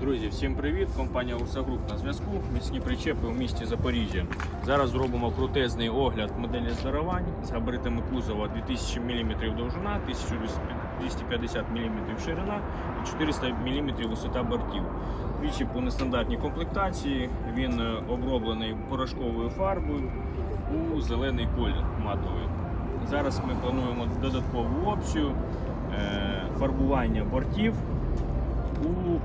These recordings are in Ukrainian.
Друзі, всім привіт! Компанія Урса Груп на зв'язку. Міцні причепи у місті Запоріжжя. Зараз зробимо крутезний огляд моделі здарувань з габаритами кузова 2000 мм довжина, 1250 мм ширина і 400 мм висота бортів. Причіп у нестандартній комплектації. Він е, оброблений порошковою фарбою у зелений колір матовий. Зараз ми плануємо додаткову опцію е, фарбування бортів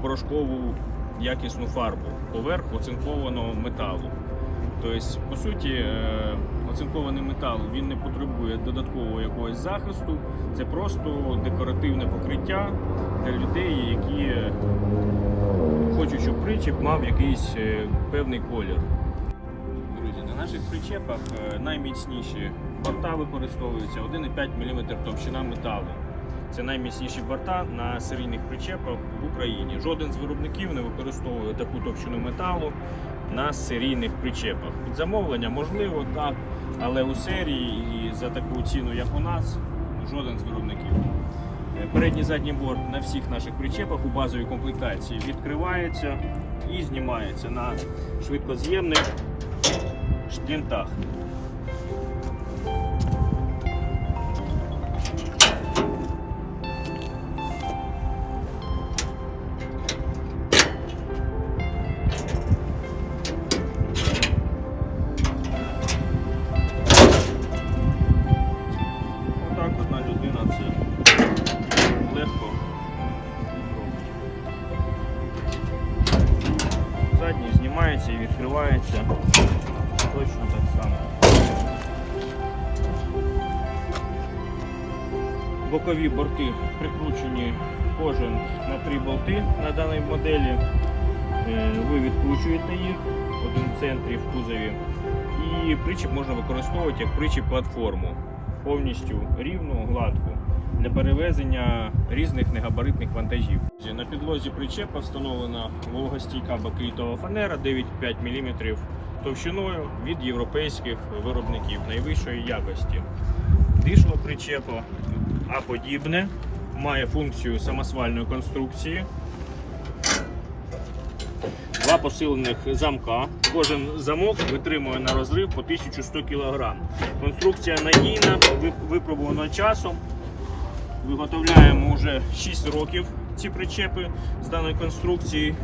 порошкову якісну фарбу поверх оцинкованого металу. Тобто, по суті, е, оцинкований метал він не потребує додаткового якогось захисту. Це просто декоративне покриття для людей, які е, хочуть, щоб причеп мав якийсь е, певний колір. Друзі, на наших причепах найміцніші борта використовуються 1,5 мм товщина металу. Це найміцніші борта на серійних причепах в Україні. Жоден з виробників не використовує таку товщину металу на серійних причепах. Під замовлення можливо так, але у серії і за таку ціну, як у нас, жоден з виробників. Передній задній борт на всіх наших причепах у базовій комплектації відкривається і знімається на швидкоз'ємних шплінтах. Задній знімається і відкривається точно так само. Бокові борти прикручені кожен на три болти на даній моделі. Е, Ви відкручуєте їх один в центрі в кузові. І причіп можна використовувати як причіп платформу повністю рівну, гладку для перевезення різних негабаритних вантажів. На підлозі причепа встановлена вологостійка бакелітова фанера 9,5 мм товщиною від європейських виробників найвищої якості. Дишло причепа А-подібне, має функцію самосвальної конструкції. Два посилених замка. Кожен замок витримує на розрив по 1100 кг. Конструкція надійна, випробувана часом. Виготовляємо вже 6 років ці причепи з даної конструкції.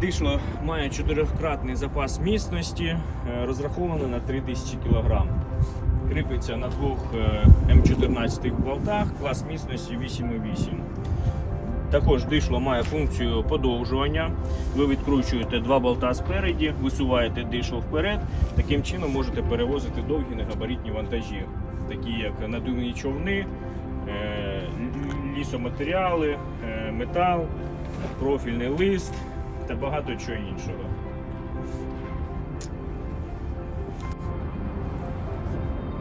Дишло має чотирикратний запас міцності, е, розраховане на 3000 кг. Кріпиться на двох е, М14 болтах, клас міцності 8,8. Також дишло має функцію подовжування. Ви відкручуєте два болта спереді, висуваєте дишло вперед. Таким чином можете перевозити довгі негабаритні вантажі, такі як надувні човни, е, лісоматеріали, е, метал, профільний лист та багато чого іншого.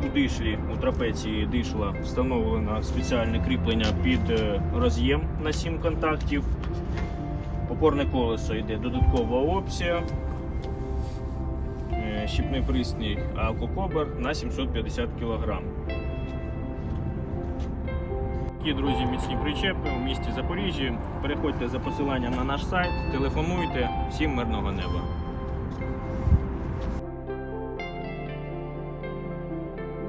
У дишлі, у трапеції дишла встановлено спеціальне кріплення під е, роз'єм на 7 контактів. Опорне колесо йде додаткова опція. Щіпний пристрій алкокобер на 750 кг. Такі, друзі, міцні причепи у місті Запоріжжі. Переходьте за посиланням на наш сайт, телефонуйте. Всім мирного неба.